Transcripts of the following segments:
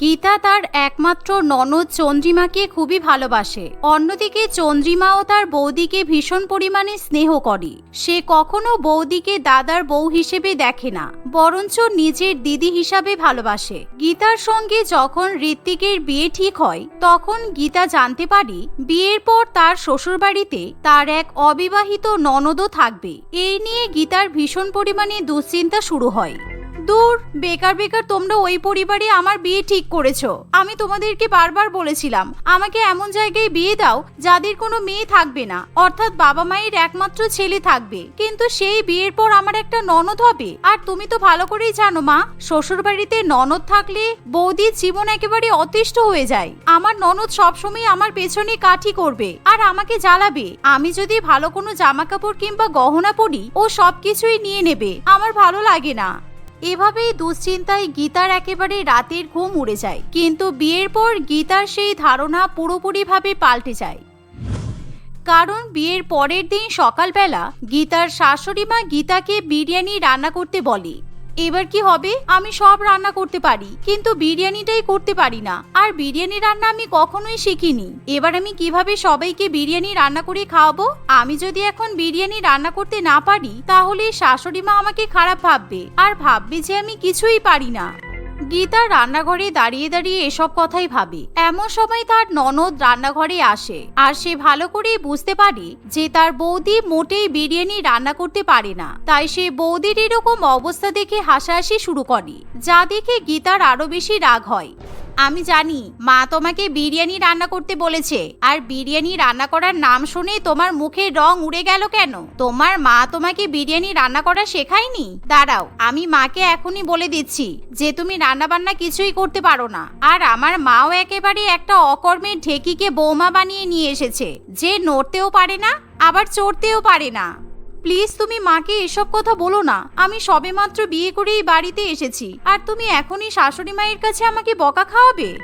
গীতা তার একমাত্র ননদ চন্দ্রিমাকে খুবই ভালোবাসে। অন্যদিকে চন্দ্রিমাও তার বৌদিকে ভীষণ পরিমাণে স্নেহ করে। সে কখনো বৌদিকে দাদার বউ হিসেবে দেখে না, বরঞ্চ নিজের দিদি হিসাবে ভালোবাসে। গীতার সঙ্গে যখন ঋত্বিকের বিয়ে ঠিক হয়, তখন গীতা জানতে পারে, বিয়ের পর তার শ্বশুরবাড়িতে তার এক অবিবাহিত ননদও থাকবে। এই নিয়ে গীতার ভীষণ পরিমাণে দুশ্চিন্তা শুরু হয়। দূর, বেকার বেকার, তোমরা ওই পরিবারে আমার বিয়ে ঠিক করেছ। আমি তোমাদেরকে বারবার বলেছিলাম, আমাকে এমন জায়গায় বিয়ে দাও যাদের কোনো মেয়ে থাকবে না, অর্থাৎ বাবা মায়ের একমাত্র ছেলে থাকবে। কিন্তু সেই বিয়ের পর আমার একটা ননদ হবে। আর তুমি তো ভালো করেই জানো, মা শ্বশুর বাড়িতে ননদ থাকলে বৌদির জীবন একেবারে অতিষ্ঠ হয়ে যায়। আমার ননদ সবসময় আমার পেছনে কাঠি করবে আর আমাকে জ্বালাবে। আমি যদি ভালো কোনো জামা কাপড় কিংবা গহনা পরি, ও সবকিছুই নিয়ে নেবে। আমার ভালো লাগে না। এভাবেই দুশ্চিন্তায় গীতার একেবারে রাতের ঘুম উড়ে যায়। কিন্তু বিয়ের পর গীতার সেই ধারণা পুরোপুরিভাবে পাল্টে যায়। কারণ বিয়ের পরের দিন সকালবেলা গীতার শাশুড়ি মা গীতাকে বিরিয়ানি রান্না করতে বলে। এবার কি হবে? আমি সব রান্না করতে পারি, কিন্তু বিরিয়ানিটাই করতে পারি না। আর বিরিয়ানি রান্না আমি কখনোই শিখিনি। এবার আমি কীভাবে সবাইকে বিরিয়ানি রান্না করে খাওয়াবো? আমি যদি এখন বিরিয়ানি রান্না করতে না পারি, তাহলে শাশুড়ি মা আমাকে খারাপ ভাববে। আর ভাববে যে আমি কিছুই পারি না। গীতা রান্নাঘরে দাঁড়িয়ে দাঁড়িয়ে এসব কথাই ভাবে। এমন সময় তার ননদ রান্নাঘরে আসে, আর সে ভালো করেই বুঝতে পারে যে তার বৌদি মোটেই বিরিয়ানি রান্না করতে পারে না। তাই সে বৌদির এরকম অবস্থা দেখে হাসাহাসি শুরু করে, যা দেখে গীতার আরও বেশি রাগ হয়। আমি জানি, মা তোমাকে বিরিয়ানি রান্না করতে বলেছে। আর বিরিয়ানি রান্না করার নাম শুনে তোমার মুখের রং উড়ে গেল কেন? তোমার মা তোমাকে বিরিয়ানি রান্না করা শেখায়নি? দাঁড়াও, আমি মাকে এখনই বলে দিচ্ছি যে তুমি রান্না বান্না কিছুই করতে পারো না। আর আমার মাও একেবারে একটা অকর্মের ঢেকিকে বৌমা বানিয়ে নিয়ে এসেছে, যে নড়তেও পারে না, আবার চড়তেও পারে না। প্লিজ তুমি মাকে এসব কথা বলো না। আমি সবেমাত্র বিয়ে করেই বাড়িতে এসেছি। আর তুমি এখনই শাশুড়ি মায়ের কাছে আমাকে বকা খাওয়াবে?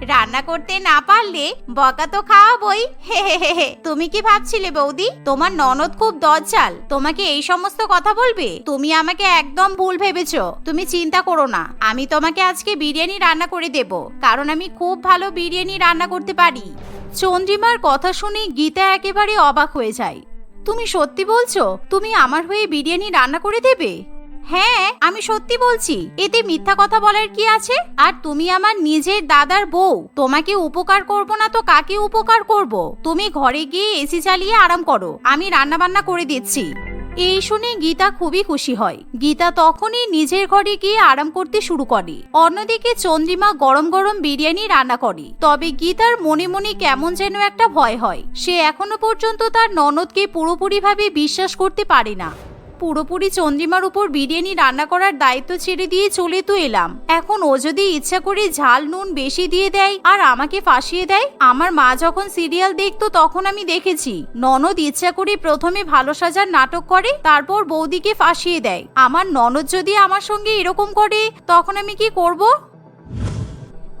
রান্না করতে না পারলে বকা তো খাওয়াবই। হে হে হে হে। তুমি কি ভাবছিলে বৌদি? তোমার ননদ খুব দজ্জাল। তোমাকে এই সমস্ত কথা বলবে? তুমি আমাকে একদম ভুল ভেবেছো। তুমি চিন্তা করো না। আমি তোমাকে আজকে বিরিয়ানি রান্না করে দেব। কারণ আমি খুব ভালো বিরিয়ানি রান্না করতে পারি। চন্দ্রিমার কথা শুনে গীতা একেবারে অবাক হয়ে যায়। তুমি সত্যি বলছো? তুমি আমার হয়ে বিরিয়ানি রান্না করে দেবে? হ্যাঁ আমি সত্যি বলছি। এতে মিথ্যা কথা বলার কি আছে? আর তুমি আমার নিজের দাদার বউ। তোমাকে উপকার করব না তো কাকে উপকার করব? তুমি ঘরে গিয়ে এসি চালিয়ে আরাম করো। আমি রান্না বান্না করে দিচ্ছি। এই শুনে গীতা খুবই খুশি হয়। গীতা তখনই নিজের ঘরে গিয়ে আরাম করতে শুরু করে। অন্যদিকে চন্দ্রিমা গরম গরম বিরিয়ানি রান্না করে। তবে গীতার মনে মনে কেমন যেন একটা ভয় হয়। সে এখনও পর্যন্ত তার ননদকে পুরোপুরিভাবে বিশ্বাস করতে পারে না। পুরোপুরি চন্দ্রিমার উপর বিরিয়ানি রান্না করার দায়িত্ব ছেড়ে দিয়ে চলে তো এলাম। এখন ও যদি ইচ্ছা করে ঝাল নুন বেশি দিয়ে দেয় আর আমাকে ফাঁসিয়ে দেয়, আমার মা যখন সিরিয়াল দেখতো তখন আমি দেখেছি। ননদ ইচ্ছা করে প্রথমে ভালো সাজার নাটক করে, তারপর বৌদিকে ফাঁসিয়ে দেয়। আমার ননদ যদি আমার সঙ্গে এরকম করে, তখন আমি কি করব?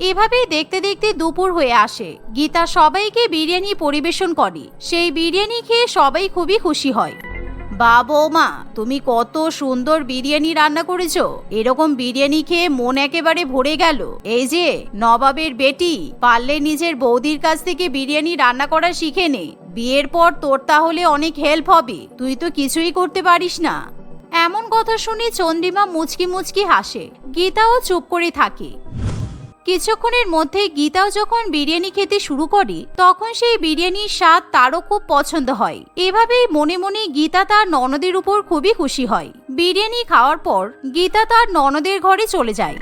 এভাবেই দেখতে দেখতে দুপুর হয়ে আসে। গীতা সবাইকে বিরিয়ানি পরিবেশন করে। সেই বিরিয়ানি খেয়ে সবাই খুবই খুশি হয়। বা বৌমা, তুমি কত সুন্দর বিরিয়ানি রান্না করেছ। এরকম বিরিয়ানি খেয়ে মন একেবারে ভরে গেল। এই যে, নবাবের বেটি, পারলে নিজের বৌদির কাছ থেকে বিরিয়ানি রান্না করা শিখে নে। বিয়ের পর তোর তাহলে অনেক হেল্প হবে। তুই তো কিছুই করতে পারিস না। এমন কথা শুনে চন্দ্রিমা মুচকি মুচকি হাসে। গীতাও চুপ করে থাকে। কিছুক্ষণের মধ্যে গীতাও যখন বিরিয়ানি খেতে শুরু করে, তখন সেই বিরিয়ানির স্বাদ তারও খুব পছন্দ হয়। এভাবেই মনে মনে গীতা তার ননদের উপর খুবই খুশি হয়। বিরিয়ানি খাওয়ার পর গীতা তার ননদের ঘরে চলে যায়।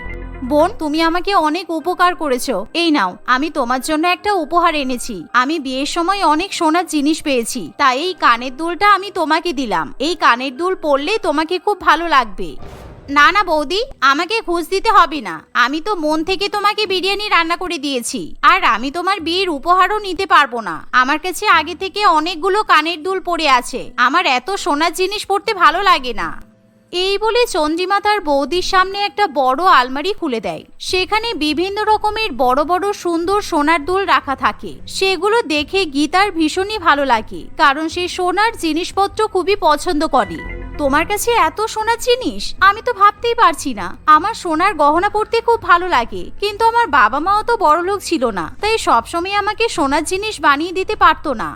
বোন, তুমি আমাকে অনেক উপকার করেছ। এই নাও, আমি তোমার জন্য একটা উপহার এনেছি। আমি বিয়ের সময় অনেক সোনার জিনিস পেয়েছি। তাই এই কানের দুলটা আমি তোমাকে দিলাম। এই কানের দুল পরলে তোমাকে খুব ভালো লাগবে। না না বৌদি, আমাকে ঘুষ দিতে হবে না। আমি তো মন থেকে তোমাকে বিরিয়ানি রান্না করে দিয়েছি। আর আমি তোমার বিয়ের উপহারও নিতে পারব না। আমার কাছে আগে থেকে অনেকগুলো কানের দুল পড়ে আছে। আমার এত সোনার জিনিস পড়তে ভালো লাগে না। এই বলে চন্দ্রিমা তার বৌদির সামনে একটা বড় আলমারি খুলে দেয়। সেখানে বিভিন্ন রকমের বড় বড়, সুন্দর সোনার দুল রাখা থাকে। সেগুলো দেখে গীতার ভীষণই ভালো লাগে, কারণ সে সোনার জিনিসপত্র খুবই পছন্দ করে। তোমার কাছে এত সোনার জিনিস? আমি তো ভাবতেই পারছি না। আমার সোনার গহনা পরতে খুব ভালো লাগে, কিন্তু আমার বাবা মাও তো বড় লোক ছিল না, তাই সবসময় আমাকে সোনার জিনিস বানিয়ে দিতে পারতো না।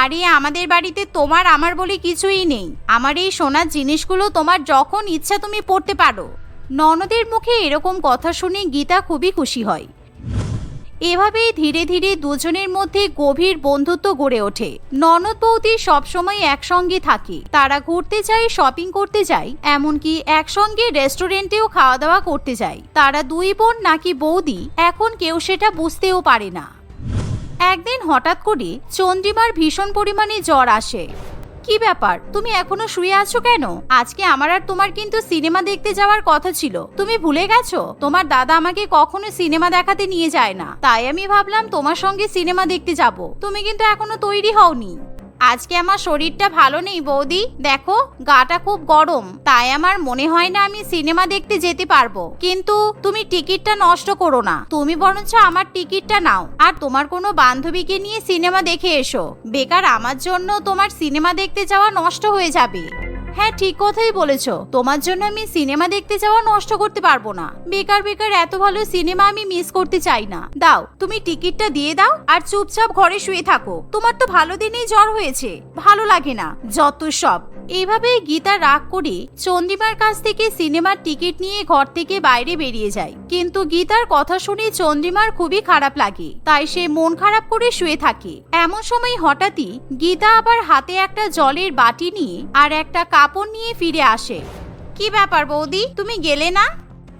আরে, আমাদের বাড়িতে তোমার আমার বলে কিছুই নেই। আমার এই সোনার জিনিসগুলো তোমার যখন ইচ্ছা তুমি পড়তে পারো। ননদের মুখে এরকম কথা শুনে গীতা খুবই খুশি হয়। এভাবেই ধীরে ধীরে দুজনের মধ্যে গভীর বন্ধুত্ব গড়ে ওঠে। ননদ বৌদি সবসময় একসঙ্গে থাকে। তারা ঘুরতে যায় শপিং করতে যায়, এমনকি একসঙ্গে রেস্টুরেন্টেও খাওয়া দাওয়া করতে যায়। তারা দুই বোন নাকি বৌদি, এখন কেউ সেটা বুঝতেও পারে না। একদিন হঠাৎ করে চন্দ্রিমার ভীষণ পরিমাণে জ্বর আসে। কি ব্যাপার? তুমি এখনও শুয়ে আছো কেন? আজকে আমার আর তোমার কিন্তু সিনেমা দেখতে যাওয়ার কথা ছিল। তুমি ভুলে গেছো? তোমার দাদা আমাকে কখনো সিনেমা দেখাতে নিয়ে যায় না। তাই আমি ভাবলাম তোমার সঙ্গে সিনেমা দেখতে যাব। তুমি কিন্তু এখনও তৈরি হওনি। আজকে আমার শরীরটা ভালো নেই বৌদি। দেখো, গাটা খুব গরম। তাই আমার মনে হয় না আমি সিনেমা দেখতে যেতে পারব। কিন্তু তুমি টিকিটটা নষ্ট করো না। তুমি বরঞ্চ আমার টিকিটটা নাও। আর তোমার কোনো বান্ধবীকে নিয়ে সিনেমা দেখে এসো। বেকার আমার জন্য তোমার সিনেমা দেখতে যাওয়া নষ্ট হয়ে যাবে। হ্যাঁ ঠিক কথাই বলেছ। তোমার জন্য আমি সিনেমা দেখতে যাওয়া নষ্ট করতে পারব না। বেকার বেকার, এত ভালো সিনেমা আমি মিস করতে চাই না। দাও, তুমি টিকিটটা দিয়ে দাও আর চুপচাপ ঘরে শুয়ে থাকো। তোমার তো ভালো দিনেই জ্বর হয়েছে। ভালো লাগে না, যত সব। এইভাবে গীতা রাগ করে চন্দ্রিমার কাছ থেকে সিনেমার টিকিট নিয়ে ঘর থেকে বাইরে বেরিয়ে যায়। কিন্তু গীতার কথা শুনে চন্দ্রিমার খুবই খারাপ লাগে। তাই সে মন খারাপ করে শুয়ে থাকে। এমন সময় হঠাৎই গীতা আবার হাতে একটা জলের বাটি নিয়ে আর একটা কাপড় নিয়ে ফিরে আসে। কি ব্যাপার বৌদি, তুমি গেলে না?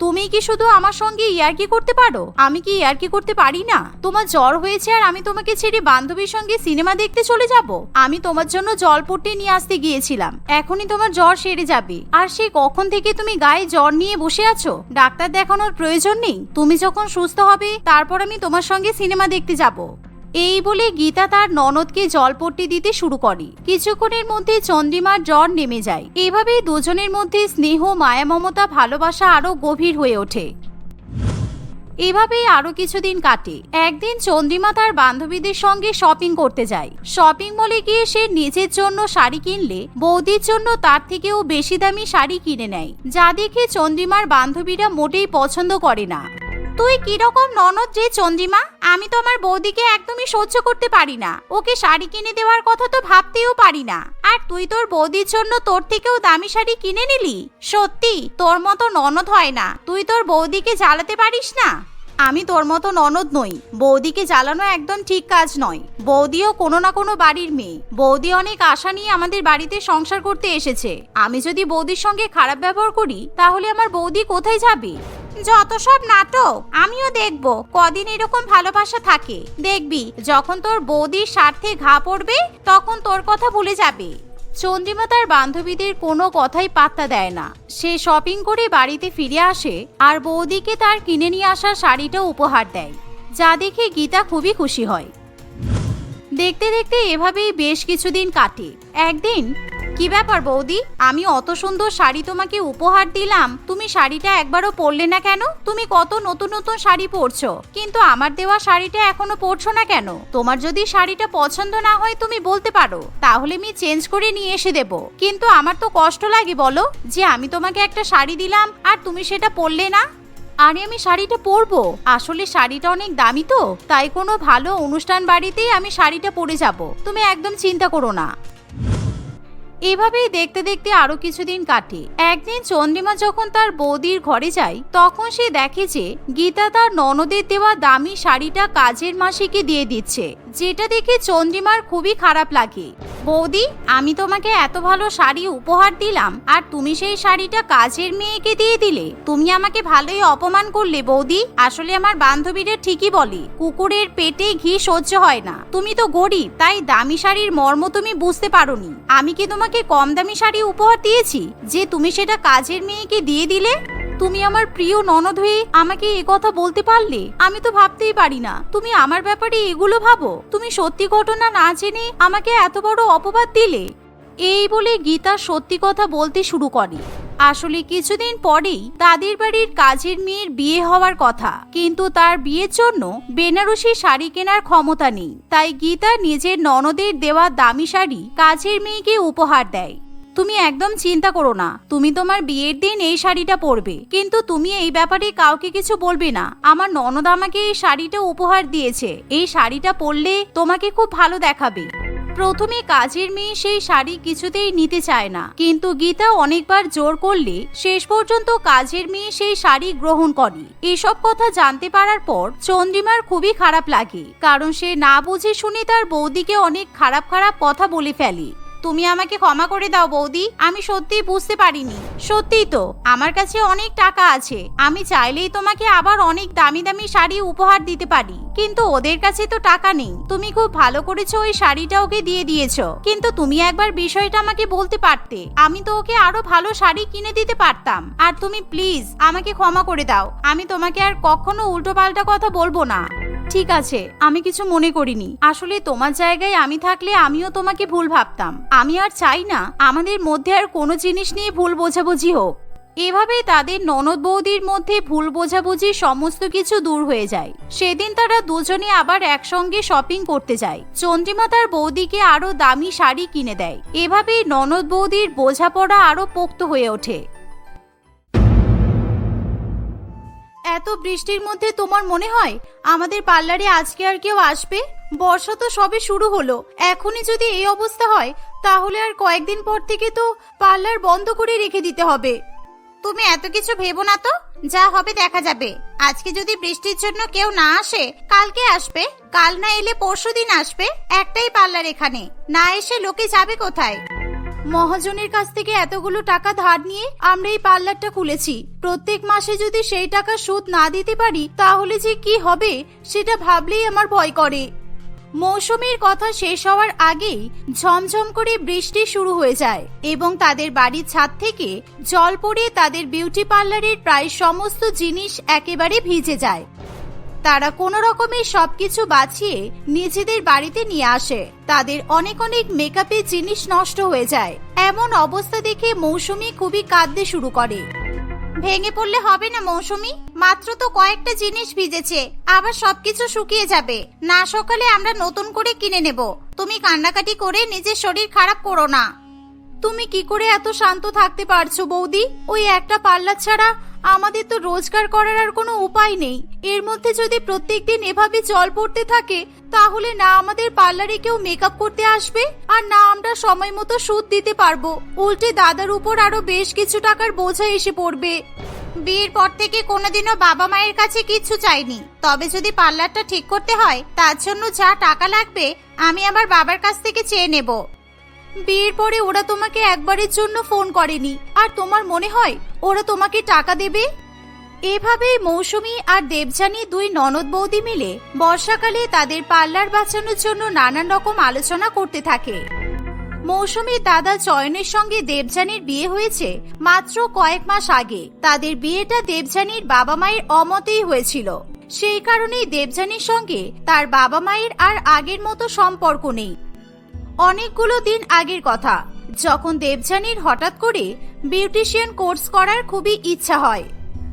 তুমি কি শুধু আমার সঙ্গে ইয়ার্কি করতে পারো? আমি কি ইয়ার্কি করতে পারি না? তোমার জ্বর হয়েছে আর আমি তোমাকে ছেড়ে বান্ধবীর সঙ্গে সিনেমা দেখতে চলে যাব। আমি তোমার জন্য জল পট্টি নিয়ে আসতে গিয়েছিলাম। এখনই তোমার জ্বর সেরে যাবে। আর সে কখন থেকে তুমি গায়ে জ্বর নিয়ে বসে আছো? ডাক্তার দেখানোর প্রয়োজন নেই। তুমি যখন সুস্থ হবে, তারপর আমি তোমার সঙ্গে সিনেমা দেখতে যাব। এই বলে গীতা তার ননদকে জলপট্টি দিতে শুরু করে। কিছুক্ষণের মধ্যে চন্দ্রিমার জ্বর নেমে যায়। এভাবেই দুজনের মধ্যে স্নেহ, মায়া, মমতা, ভালোবাসা আরও গভীর হয়ে ওঠে। এভাবেই আরও কিছুদিন কাটে। একদিন চন্দ্রিমা তার বান্ধবীদের সঙ্গে শপিং করতে যায়। শপিং মলে গিয়ে সে নিজের জন্য শাড়ি কিনলে, বৌদির জন্য তার থেকেও বেশি দামি শাড়ি কিনে নেয়। যা দেখে চন্দ্রিমার বান্ধবীরা মোটেই পছন্দ করে না। তুই কীরকম ননদ যে চন্দ্রিমা আমি তো আমার বৌদিকে একদমই সহ্য করতে পারি না। ওকে শাড়ি কিনে দেওয়ার কথা তো ভাবতেও পারি না। আর তুই তোর বৌদির জন্য তোর থেকেও দামি শাড়ি কিনে নিলি? সত্যি, তোর মতো ননদ হয় না। তুই তোর বৌদিকে জ্বালাতে পারিস না? আমি তোর মতো ননদ নই। বৌদিকে জ্বালানো একদম ঠিক কাজ নয়। বৌদিও কোনো না কোনো বাড়ির মেয়ে। বৌদি অনেক আশা নিয়ে আমাদের বাড়িতে সংসার করতে এসেছে। আমি যদি বৌদির সঙ্গে খারাপ ব্যবহার করি, তাহলে আমার বৌদি কোথায় যাবে? যত সব নাটক, আমিও দেখব কদিন এরকম ভালোবাসা থাকে। দেখবি, যখন তোর বৌদির স্বার্থে ঘা পড়বে, তখন তোর কথা ভুলে যাবে। চন্দ্রিমা তার বান্ধবীদের কোনো কথাই পাত্তা দেয় না। সে শপিং করে বাড়িতে ফিরে আসে আর বৌদিকে তার কিনে নিয়ে আসা শাড়িটা উপহার দেয়, যা দেখে গীতা খুবই খুশি হয়। দেখতে দেখতে এভাবেই বেশ কিছুদিন কাটে। একদিন কি ব্যাপার বৌদি? আমি অত সুন্দর শাড়ি তোমাকে উপহার দিলাম। তুমি শাড়িটা একবারও পরলে না কেন? তুমি কত নতুন নতুন শাড়ি পরছো। কিন্তু আমার দেওয়া শাড়িটা এখনও পরছো না কেন? তোমার যদি শাড়িটা পছন্দ না হয় তুমি বলতে পারো। তাহলে আমি চেঞ্জ করে নিয়ে এসে দেব। কিন্তু আমার তো কষ্ট লাগে বলো, যে আমি তোমাকে একটা শাড়ি দিলাম আর তুমি সেটা পরলে না। আরে আমি শাড়িটা পরবো। আসলে শাড়িটা অনেক দামি তো। তাই কোনো ভালো অনুষ্ঠান বাড়িতেই আমি শাড়িটা পরে যাব। তুমি একদম চিন্তা করো না। এভাবেই দেখতে দেখতে আরও কিছুদিন কাটে। একদিন চন্দ্রিমা যখন তার বৌদির ঘরে যায়, তখন সে দেখে যে গীতা তার ননদের দেওয়া দামি শাড়িটা কাজের মাসিকে দিয়ে দিচ্ছে, যেটা দেখে চন্দ্রিমার খুবই খারাপ লাগে। বৌদি, আমি তোমাকে এত ভালো শাড়ি উপহার দিলাম, আর তুমি সেই শাড়িটা কাজের মেয়েকে দিয়ে দিলে। তুমি আমাকে ভালোই অপমান করলে, বৌদি। আসলে আমার বান্ধবীরা ঠিকই বলে, কুকুরের পেটে ঘি সহ্য হয় না। তুমি তো গরিব, তাই দামি শাড়ির মর্ম তুমি বুঝতে পারোনি। আমি কি তোমাকে কম দামি শাড়ি উপহার দিয়েছি? যে তুমি সেটা কাজের মেয়েকে দিয়ে দিলে? তুমি আমার প্রিয় ননদ হয়ে আমাকে এ কথা বলতে পারলে? আমি তো ভাবতেই পারি না। তুমি আমার ব্যাপারে এগুলো ভাবো? তুমি সত্যি ঘটনা না জেনে আমাকে এত বড় অপবাদ দিলে? এই বলে গীতা সত্যি কথা বলতে শুরু করে। আসলে কিছুদিন পরেই তাদের বাড়ির কাজের মেয়ের বিয়ে হওয়ার কথা। কিন্তু তার বিয়ের জন্য বেনারসি শাড়ি কেনার ক্ষমতা নেই। তাই গীতা নিজের ননদের দেওয়া দামি শাড়ি কাজের মেয়েকে উপহার দেয়। তুমি একদম চিন্তা করো না, তুমি তোমার বিয়ের দিন এই শাড়িটা পরবে। কিন্তু তুমি এই ব্যাপারে কাউকে কিছু বলবে না। আমার ননদ আমাকে এই শাড়িটা উপহার দিয়েছে। এই শাড়িটা পরলে তোমাকে খুব ভালো দেখাবে। প্রথমে কাজের মেয়ে সেই শাড়ি কিছুতেই নিতে চায় না। কিন্তু গীতা অনেকবার জোর করলে শেষ পর্যন্ত কাজের মেয়ে সেই শাড়ি গ্রহণ করে। এসব কথা জানতে পারার পর চন্দ্রিমার খুবই খারাপ লাগে, কারণ সে না বুঝে শুনে তার বৌদিকে অনেক খারাপ খারাপ কথা বলে ফেলে। তুমি আমাকে ক্ষমা করে দাও বৌদি, আমি সত্যিই বুঝতে পারিনি। সত্যিই তো, আমার কাছে অনেক টাকা আছে, আমি চাইলেই তোমাকে আবার অনেক দামি দামি শাড়ি উপহার দিতে পারি। কিন্তু ওদের কাছে তো টাকা নেই। তুমি খুব ভালো করেছ ওই শাড়িটা ওকে দিয়ে দিয়েছ। কিন্তু তুমি একবার বিষয়টা আমাকে বলতে পারতে। আমি তো ওকে আরও ভালো শাড়ি কিনে দিতে পারতাম। আর তুমি প্লিজ আমাকে ক্ষমা করে দাও। আমি তোমাকে আর কখনো উল্টোপাল্টা কথা বলব না। ঠিক আছে, আমি কিছু মনে করিনি। আসলে তোমার জায়গায় আমি থাকলে আমিও তোমাকে ভুল ভাবতাম। আমি আর চাই না, আমাদের মধ্যে আর কোনো জিনিস নিয়ে ভুল বোঝাবুঝি হোক। এভাবে তাদের ননদ বৌদির মধ্যে ভুল বোঝাবুঝি সমস্ত কিছু দূর হয়ে যায়। সেদিন তারা দুজনে আবার একসঙ্গে শপিং করতে যায়। চন্দ্রিমা তার বৌদিকে আরও দামি শাড়ি কিনে দেয়। এভাবেই ননদ বৌদির বোঝাপড়া আরও পোক্ত হয়ে ওঠে। এত বৃষ্টির মধ্যে তোমার মনে হয় আমাদের পার্লারে আজকে আর কেউ আসবে? বর্ষা তো সবে শুরু হলো। এখনই যদি এই অবস্থা হয়, তাহলে আর কয়েকদিন পর থেকে তো পার্লার বন্ধ করে রেখে দিতে হবে। তুমি এত কিছু ভেবো না তো? যা হবে দেখা যাবে। আজকে যদি বৃষ্টির জন্য কেউ না আসে, কালকে আসবে। কাল না এলে পরশু দিন আসবে। একটাই পার্লার এখানে। না এসে লোকে যাবে কোথায়? মহাজনের কাছ থেকে এতগুলো টাকা ধার নিয়ে আমরা এই পার্লারটা খুলেছি। প্রত্যেক মাসে যদি সেই টাকা সুদ না দিতে পারি, তাহলে যে কি হবে, সেটা ভাবলেই আমার ভয় করে। মৌসুমীর কথা শেষ হওয়ার আগেই ঝমঝম করে বৃষ্টি শুরু হয়ে যায় এবং তাদের বাড়ির ছাদ থেকে জল পড়ে তাদের বিউটি পার্লারের প্রায় সমস্ত জিনিস একেবারে ভিজে যায়। তারা কোনো রকমের সবকিছু বাঁচিয়ে নিজেদের বাড়িতে নিয়ে আসে। তাদের অনেক অনেক মেকআপের জিনিস নষ্ট হয়ে যায়। এমন অবস্থা দেখে মৌসুমি খুবই কাঁদতে শুরু করে। ভেঙে পড়লে হবে না মৌসুমি? মাত্র তো কয়েকটা জিনিস ভিজেছে, আবার সবকিছু শুকিয়ে যাবে। না সকালে আমরা নতুন করে কিনে নেব। তুমি কান্নাকাটি করে নিজের শরীর খারাপ করো না। তুমি কি করে এত শান্ত থাকতে পারছ বৌদি? ওই একটা পাল্লা ছাড়া আমাদের তো রোজগার করার আর কোনো উপায় নেই। এর মধ্যে যদি প্রত্যেক দিন এভাবে জল পড়তে থাকে, তাহলে না আমাদের পার্লারে কেউ মেকআপ করতে আসবে, আর না আমরা সময় মতো সুদ দিতে পারব। উল্টে দাদার উপর আরও বেশ কিছু টাকার বোঝা এসে পড়বে। বিয়ের পর থেকে কোনোদিনও বাবা মায়ের কাছে কিছু চাইনি। তবে যদি পার্লারটা ঠিক করতে হয়, তার জন্য যা টাকা লাগবে, আমি আমার বাবার কাছ থেকে চেয়ে নেব। বিয়ের পরে ওরা তোমাকে একবারের জন্য ফোন করেনি। আর তোমার মনে হয় ওরা তোমাকে টাকা দেবে? এভাবেই মৌসুমী আর দেবযানী দুই ননদ বৌদি মিলে বর্ষাকালে তাদের পার্লার বাঁচানোর জন্য নানান রকম আলোচনা করতে থাকে। মৌসুমীর দাদা চয়নের সঙ্গে দেবযানীর বিয়ে হয়েছে মাত্র কয়েক মাস আগে। তাদের বিয়েটা দেবযানীর বাবা মায়ের অমতেই হয়েছিল। সেই কারণেই দেবযানীর সঙ্গে তার বাবা মায়ের আর আগের মতো সম্পর্ক নেই। অনেকগুলো দিন আগের কথা। যখন দেবযানীর হঠাৎ করে বিউটিশিয়ান কোর্স করার খুবই ইচ্ছা হয়।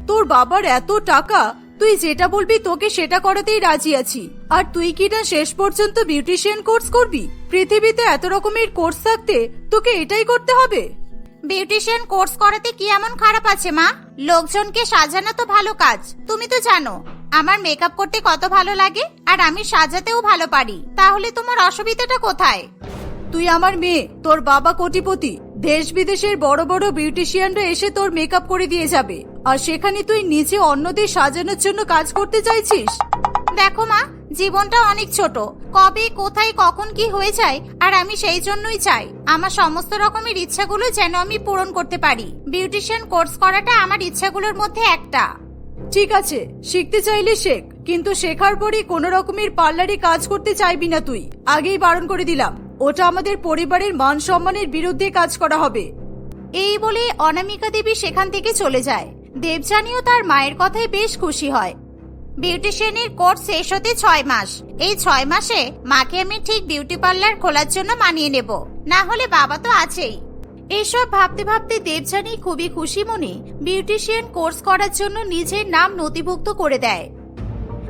তোর বাবার এত টাকা তুই যেটা বলবি তোকে সেটা করাতেই রাজি আছি। আর তুই কি না শেষ পর্যন্ত বিউটিশিয়ান কোর্স করবি? পৃথিবীতে এত রকমের কোর্স থাকতে তোকে এটাই করতে হবে। বিউটিশিয়ান কোর্স করাতে কি এমন খারাপ আছে মা? লোকজনকে সাজানো তো ভালো কাজ তুমি তো জানো। আমার মেকআপ করতে কত ভালো লাগে আর আমি সাজাতেও ভালো পারি। তাহলে তোমার অসুবিধাটা কোথায়? তুই আমার মেয়ে তোর বাবা কোটিপতি। দেশ বিদেশের বড় বড় বিউটিশিয়ানরা এসে তোর মেকআপ করে দিয়ে যাবে। আর সেখানে তুই নিজে অন্যদের সাজানোর জন্য কাজ করতে চাইছিস? দেখো মা জীবনটা অনেক ছোট। কবে কোথায় কখন কি হয়ে যায় আর আমি সেই জন্যই চাই। আমার সমস্ত রকমের ইচ্ছাগুলো যেন আমি পূরণ করতে পারি। বিউটিশিয়ান কোর্স করাটা আমার ইচ্ছাগুলোর মধ্যে একটা। ঠিক আছে শিখতে চাইলে শেখ কিন্তু শেখার পরই কোনো রকমের পার্লারে কাজ করতে চাইবি না তুই। আগেই বারণ করে দিলাম। ওটা আমাদের পরিবারের মান সম্মানের বিরুদ্ধে কাজ করা হবে। এই বলে অনামিকা দেবী সেখান থেকে চলে যায়। দেবযানীও তার মায়ের কথায় বেশ খুশি হয়। বিউটিশিয়ানের কোর্স শেষ হতে ছয় মাস। এই ছয় মাসে মাকে আমি ঠিক বিউটি পার্লার খোলার জন্য মানিয়ে নেব। না হলে বাবা তো আছেই। এসব ভাবতে ভাবতে দেবযানী খুবই খুশি মনে বিউটিশিয়ান কোর্স করার জন্য নিজের নাম নথিভুক্ত করে দেয়।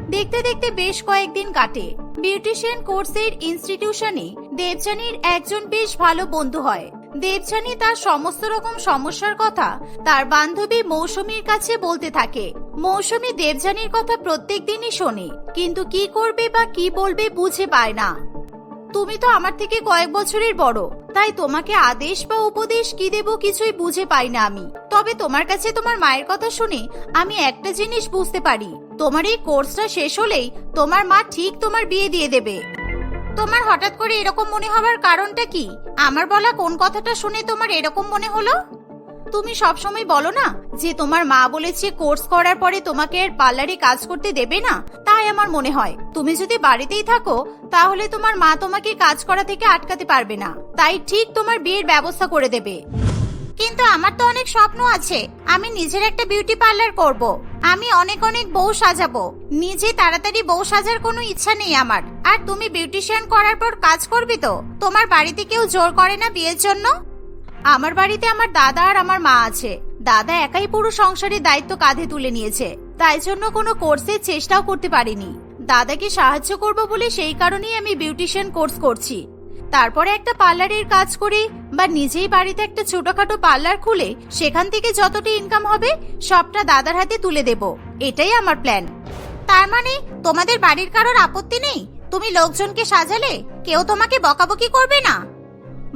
দেখতে দেখতে বেশ কয়েকদিন কাটে। বিউটিশিয়ান কোর্সের ইনস্টিটিউশনে দেবযানীর একজন বেশ ভালো বন্ধু হয়। দেবযানী তার সমস্ত রকম সমস্যার কথা তার বান্ধবী মৌসুমীর কাছে বলতে থাকে। মৌসুমী দেবযানীর কথা প্রত্যেক দিনই শোনে, কিন্তু কি করবে বা কি বলবে বুঝে পায় না। তুমি তো আমার থেকে কয়েক বছরের বড়, তাই তোমাকে আদেশ বা উপদেশ কি দেব কিছুই বুঝে পাই না আমি। তবে তোমার কাছে তোমার মায়ের কথা শুনে আমি একটা জিনিস বুঝতে পারি, তোমার এই কোর্সটা শেষ হলেই তোমার মা ঠিক তোমার বিয়ে দিয়ে দেবে। তোমার হঠাৎ করে এরকম মনে হবার কারণটা কি? আমার বলা কোন কথাটা শুনে তোমার এরকম মনে হলো? তুমি সবসময় বলো না যে তোমার মা বলেছে কোর্স করার পরে তোমাকে আর পার্লারে কাজ করতে দেবে না? তাই আমার মনে হয়। তুমি যদি বাড়িতেই থাকো, তাহলে তোমার মা তোমাকে কাজ করা থেকে আটকাতে পারবে না। তাই ঠিক তোমার বিয়ের ব্যবস্থা করে দেবে। কিন্তু আমার তো অনেক স্বপ্ন আছে। আমি নিজের একটা বিউটি পার্লার করব। আমি অনেক অনেক বউ সাজাবো। নিজে তাড়াতাড়ি বউ সাজার কোনো ইচ্ছা নেই আমার। আর তুমি বিউটিশিয়ান করার পর কাজ করবি তো? তোমার বাড়িতে কেউ জোর করে না বিয়ের জন্য? আমার বাড়িতে আমার দাদা আর আমার মা আছে। দাদা একাই পুরো সংসারের দায়িত্ব কাঁধে তুলে নিয়েছে। তাই জন্য কোনো কোর্সের চেষ্টাও করতে পারিনি। দাদাকে সাহায্য করব বলে সেই কারণেই আমি বিউটিশিয়ান কোর্স করছি। তারপরে একটা পার্লারের কাজ করে বা নিজেই বাড়িতে একটা ছোটখাটো পার্লার খুলে সেখান থেকে যতটা ইনকাম হবে, সবটা দাদার হাতে তুলে দেব। এটাই আমার প্ল্যান তার মানে তোমাদের বাড়ির কারোর আপত্তি নেই? তুমি লোকজনকে সাজালে, কেউ তোমাকে বকাবকি করবে না?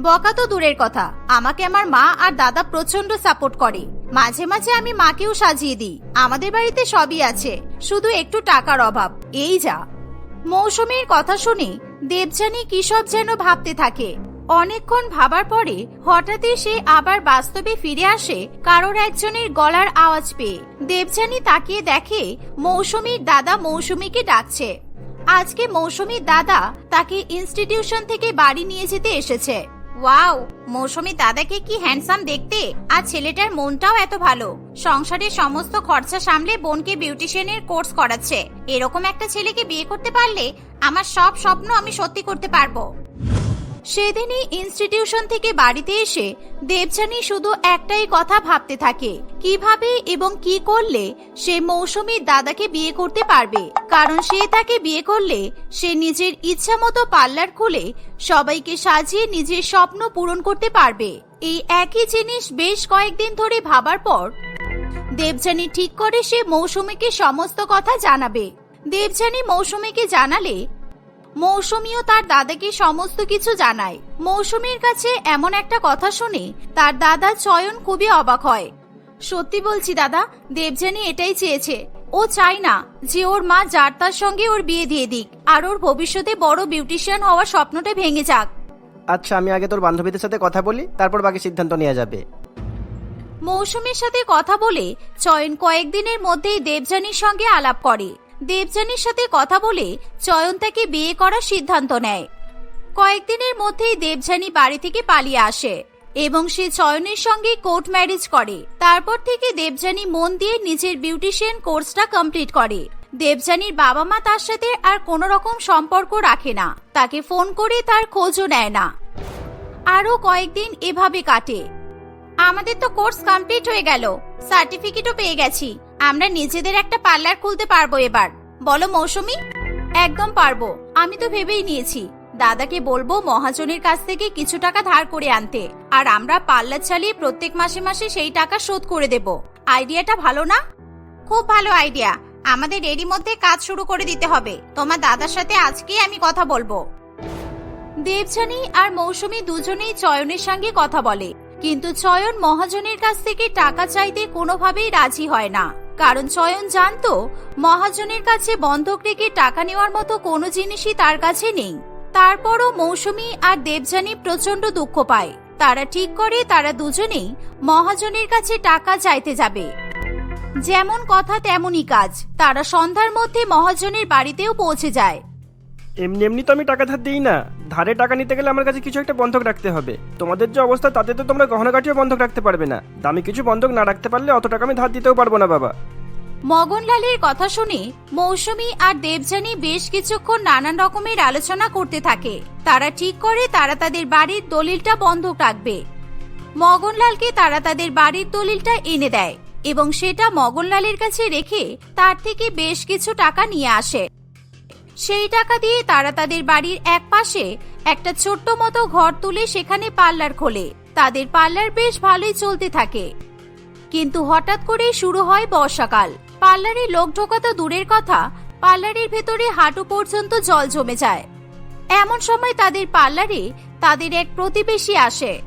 বকা তো দূরের কথা। আমাকে আমার মা আর দাদা প্রচণ্ড সাপোর্ট করে। মাঝে মাঝে আমি মাকেও সাজিয়ে দিই। আমাদের বাড়িতে সবই আছে, শুধু একটু টাকার অভাব। এই যা। মৌসুমীর কথা শুনে দেবযানী কি সব যেন ভাবতে থাকে। অনেকক্ষণ ভাবার পরে হঠাৎই সে আবার বাস্তবে ফিরে আসে কারোর একজনের গলার আওয়াজ পেয়ে। দেবযানী তাকিয়ে দেখে, মৌসুমীর দাদা মৌসুমীকে ডাকছে। আজকে মৌসুমীর দাদা তাকে ইনস্টিটিউশন থেকে বাড়ি নিয়ে যেতে এসেছে। ওয়াও, মৌসুমী দাদাকে কি হ্যান্ডসাম দেখতে? আর ছেলেটার মনটাও এত ভালো। সংসারের সমস্ত খরচা সামলে বোনকে বিউটিশিয়ানের কোর্স করাচ্ছে। এরকম একটা ছেলেকে বিয়ে করতে পারলে আমার সব স্বপ্ন আমি সত্যি করতে পারব। সেদিনই ইনস্টিটিউশন থেকে বাড়িতে এসে দেবযানী শুধু একটাই কথা ভাবতে থাকে। কীভাবে এবং কি করলে সে মৌসুমীর দাদাকে বিয়ে করতে পারবে? কারণ সে তাকে বিয়ে করলে সে নিজের ইচ্ছা মতো পার্লার খুলে সবাইকে সাজিয়ে নিজের স্বপ্ন পূরণ করতে পারবে। এই একই জিনিস বেশ কয়েকদিন ধরে ভাবার পর দেবযানী ঠিক করে সে মৌসুমীকে সমস্ত কথা জানাবে। দেবযানী মৌসুমীকে জানালে মৌসুমীও তার দাদাকে সমস্ত কিছু জানায়। মৌসুমীর কাছে এমন একটা কথা শুনে তার দাদা চয়ন খুবই অবাক হয়। সত্যি বলছি দাদা দেবযানী এটাই চেয়েছে। ও চায় না যে ওর মা যার তার সঙ্গে ওর বিয়ে দিয়ে দিক আর ওর ভবিষ্যতে বড় বিউটিশিয়ান হওয়ার স্বপ্নটা ভেঙে যাক। আচ্ছা আমি আগে তোর বান্ধবীদের সাথে কথা বলি তারপর বাকি সিদ্ধান্ত নেওয়া যাবে। মৌসুমীর সাথে কথা বলে চয়ন কয়েকদিনের মধ্যেই দেবযানীর সঙ্গে আলাপ করে। দেবযানীর সাথে কথা বলে চয়ন তাকে বিয়ে করার সিদ্ধান্ত নেয়। কয়েকদিনের মধ্যেই দেবযানী বাড়ি থেকে পালিয়ে আসে এবং সে চয়নের সঙ্গে কোর্ট ম্যারেজ করে। তারপর থেকে দেবযানী মন দিয়ে নিজের বিউটিশিয়ান কোর্সটা কমপ্লিট করে। দেবযানীর বাবা মা তার সাথে আর কোনো রকম সম্পর্ক রাখে না। তাকে ফোন করে তার খোঁজও নেয় না। আরও কয়েকদিন এভাবে কাটে। আমাদের তো কোর্স কমপ্লিট হয়ে গেল। সার্টিফিকেটও পেয়ে গেছি। আমরা নিজেদের একটা পার্লার খুলতে পারব এবার। বলো মৌসুমি? একদম পারব। আমি তো ভেবেই নিয়েছি, দাদাকে বলব মহাজনের কাছ থেকে কিছু টাকা ধার করে আনতে। আর আমরা পার্লার চালিয়ে প্রত্যেক মাসে মাসে সেই টাকা শোধ করে দেব। আইডিয়াটা ভালো না? খুব ভালো আইডিয়া। আমাদের এরই মধ্যে কাজ শুরু করে দিতে হবে। তোমার দাদার সাথে আজকেই আমি কথা বলব। দেবযানী আর মৌসুমী দুজনেই চয়নের সঙ্গে কথা বলে। কিন্তু চয়ন মহাজনের কাছ থেকে টাকা চাইতে কোনোভাবেই রাজি হয় না। কারণ চয়ন জানতো মহাজনের কাছে বন্ধক রেখে টাকা নেওয়ার মতো কোনো জিনিসই তার কাছে নেই। তারপরও মৌসুমী আর দেবযানী প্রচণ্ড দুঃখ পায়। তারা ঠিক করে তারা দুজনেই মহাজনের কাছে টাকা চাইতে যাবে। যেমন কথা তেমনই কাজ। তারা সন্ধ্যার মধ্যে মহাজনের বাড়িতেও পৌঁছে যায়। এমনি এমনি তো আমি টাকা ধার দিই না। ধারে টাকা নিতে গেলে আমার কাছে কিছু একটা বন্ধক রাখতে হবে। তোমাদের যে অবস্থা, তাতে তো তোমরা গহনাগাটিও বন্ধক রাখতে পারবে না। দামি কিছু বন্ধক না রাখতে পারলে অত টাকা আমি ধার দিতেও পারব না, বাবা। মগনলালের কথা শুনে মৌসুমী আর দেবযানী বেশ কিছুক্ষণ নানান রকমের আলোচনা করতে থাকে। তারা ঠিক করে তারা তাদের বাড়ির দলিলটা বন্ধক রাখবে। মগনলালকে তারা তাদের বাড়ির দলিলটা এনে দেয় এবং সেটা মগনলালের কাছে রেখে তার থেকে বেশ কিছু টাকা নিয়ে আসে। সেই টাকা দিয়ে তারা তাদের বাড়ির এক পাশে একটা ছোট্ট মতো ঘর তুলে সেখানে পার্লার খোলে। তাদের পার্লার বেশ ভালোই চলতে থাকে। কিন্তু হঠাৎ করেই শুরু হয় বর্ষাকাল। পার্লারে লোক ঢোকা তো দূরের কথা, পার্লারের ভেতরে হাঁটু পর্যন্ত জল জমে যায়। এমন সময় তাদের পার্লারে তাদের এক প্রতিবেশী আসে।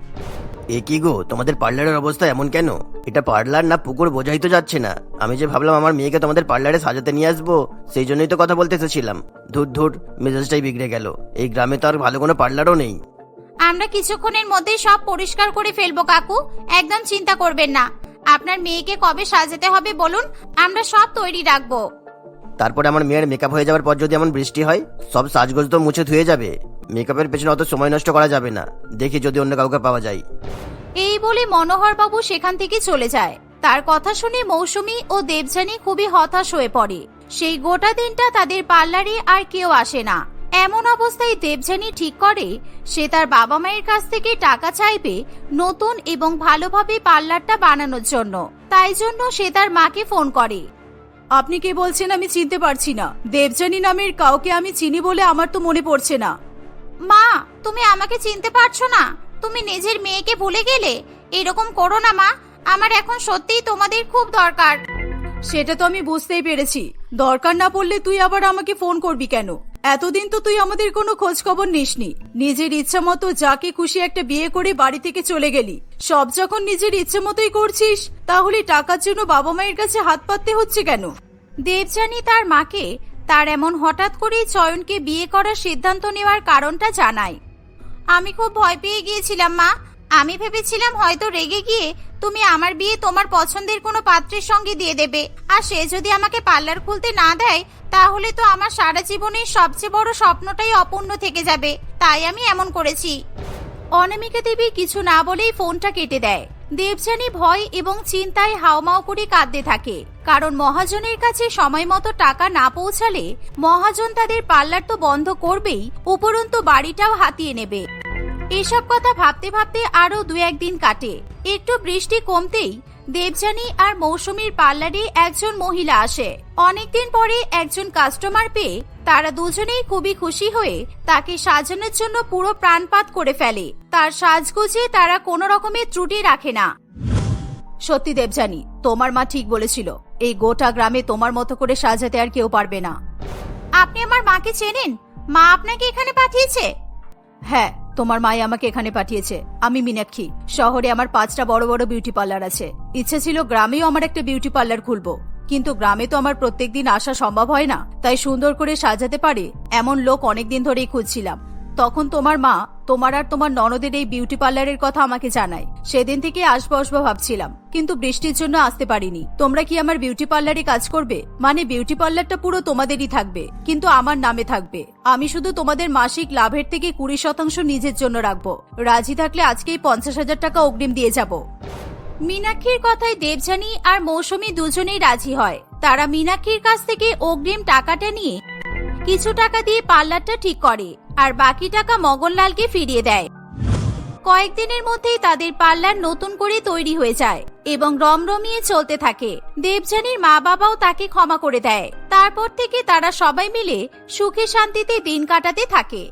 এ কি গো? তোমাদের পার্লারের অবস্থা এমন কেন? এটা পার্লার না পুকুর বোঝাই তো যাচ্ছে না। আমি যে ভাবলাম আমার মেয়েকে তোমাদের পার্লারে সাজাতে নিয়ে আসব সেই জন্যই তো কথা বলতে এসেছিলাম। ধুর ধুর মেজাজটাই বিগড়ে গেল। এই গ্রামে তো আর ভালো কোনো পার্লারও নেই। আমরা কিছুক্ষণের মধ্যেই সব পরিষ্কার করে ফেলব কাকু। একদম চিন্তা করবেন না। আপনার মেয়েকে কবে সাজাতে হবে বলুন? আমরা সব তৈরি রাখব। তারপরে আমার মেয়ের মেকআপ হয়ে যাওয়ার পর যদি এমন বৃষ্টি হয় সব সাজগোজ তো মুছে ধুয়ে যাবে। মেকআপের পেছনে অত সময় নষ্ট করা যাবে না। দেখি যদি অন্য কাউকে পাওয়া যায়। এই বলে মনোহর বাবু সেখান থেকে চলে যায়। তার কথা শুনে মৌসুমি ও দেবযানী খুবই হতাশ হয়ে পড়ে। সেই গোটা দিনটা তাদের পার্লারে আর কেউ আসে না। এমন অবস্থায় দেবযানী ঠিক করে সে তার বাবা মায়ের কাছ থেকে টাকা চাইবে নতুন এবং ভালোভাবে পার্লারটা বানানোর জন্য। তাই জন্য সে তার মাকে ফোন করে। আপনি কে বলছেন আমি চিনতে পারছি না। দেবযানী নামের কাউকে আমি চিনি বলে আমার তো মনে পড়ছে না। মা তুমি আমাকে চিনতে পারছ না? তুমি নিজের মেয়েকে ভুলে গেলে? এরকম করো না মা। আমার এখন সত্যিই তোমাদের খুব দরকার। সেটা তো আমি বুঝতেই পেরেছি। দরকার না পড়লে তুই আবার আমাকে ফোন করবি কেন? এতদিন তো তুই আমাদের কোনো খোঁজ খবর নিসনি। নিজের ইচ্ছা মতো যাকে খুশি একটা বিয়ে করে বাড়ি থেকে চলে গেলি। সব যখন নিজের ইচ্ছে মতোই করছিস তাহলে টাকার জন্য বাবা মায়ের কাছে হাত পাততে হচ্ছে কেন? দেবযানী তার মাকে তার এমন হঠাৎ করেই চয়নকে বিয়ে করার সিদ্ধান্ত নেওয়ার কারণটা জানায়। আমি খুব ভয় পেয়ে গিয়েছিলাম, মা। আমি ভেবেছিলাম হয়তো রেগে গিয়ে তুমি আমার বিয়ে তোমার পছন্দের কোনো পাত্রের সঙ্গে দিয়ে দেবে। আর সে যদি আমাকে পার্লার খুলতে না দেয়, তাহলে তো আমার সারা জীবনের সবচেয়ে বড় স্বপ্নটাই অপূর্ণ থেকে যাবে। তাই আমি এমন করেছি। অনামিকা দেবী কিছু না বলেই ফোনটা কেটে দেয়। দেবযানী ভয় এবং চিন্তায় হাওমাও করে কাঁদতে থাকে। কারণ মহাজনের কাছে সময় মতো টাকা না পৌঁছালে মহাজন তাদের পার্লার তো বন্ধ করবেই, উপরন্তু বাড়িটাও হাতিয়ে নেবে। এসব কথা ভাবতে ভাবতে আরও দু একদিন কাটে। একটু বৃষ্টি কমতেই দেবযানী আর মৌসুমীর পার্লারে একজন মহিলা আসে। অনেকদিন পরে একজন কাস্টমার পেয়ে তারা দুজনেই খুবই খুশি হয়ে তাকে সাজানোর জন্য পুরো প্রাণপাত করে ফেলে। তার সাজগুজে তারা কোনো রকমের ত্রুটি রাখে না। সত্যি দেবযানী, তোমার মা ঠিক বলেছিল, এই গোটা গ্রামে তোমার মতো করে সাজাতে আর কেউ পারবে না। আপনি আমার মাকে চেনেন? মা আপনাকে এখানে পাঠিয়েছে? হ্যাঁ তোমার মাই আমাকে এখানে পাঠিয়েছে। আমি মীনাক্ষী। শহরে আমার পাঁচটা বড় বড় বিউটি পার্লার আছে। ইচ্ছে ছিল গ্রামেও আমার একটা বিউটি পার্লার খুলবো। কিন্তু গ্রামে তো আমার প্রত্যেকদিন আসা সম্ভব হয় না। তাই সুন্দর করে সাজাতে পারে এমন লোক অনেকদিন ধরেই খুঁজছিলাম। তখন তোমার মা, তোমার আর তোমার ননদের এই বিউটি পার্লারের কথা আমাকে জানায়। সেদিন থেকে আসব আসব ভাবছিলাম, কিন্তু বৃষ্টির জন্য আসতে পারিনি। তোমরা কি আমার বিউটি পার্লারে কাজ করবে? মানে বিউটি পার্লারটা পুরো তোমাদেরই থাকবে, কিন্তু আমার নামে থাকবে। আমি শুধু তোমাদের মাসিক লাভের থেকে কুড়ি শতাংশ নিজের জন্য রাখব। রাজি থাকলে আজকেই পঞ্চাশ হাজার টাকা অগ্রিম দিয়ে যাব। মীনাক্ষীর কথায় দেবযানী আর মৌসুমী দুজনেই রাজি হয়। তারা মীনাক্ষীর কাছ থেকে অগ্রিম টাকাটা নিয়ে কিছু টাকা দিয়ে পার্লারটা ঠিক করে। আর বাকি টাকা মগনলালকে ফিরিয়ে দেয়। কয়েকদিনের মধ্যেই তাদের পার্লার নতুন করে তৈরি হয়ে যায় এবং রমরমিয়ে চলতে থাকে। দেবযানীর মা বাবাও তাকে ক্ষমা করে দেয়। তারপর থেকে তারা সবাই মিলে সুখে শান্তিতে দিন কাটাতে থাকে।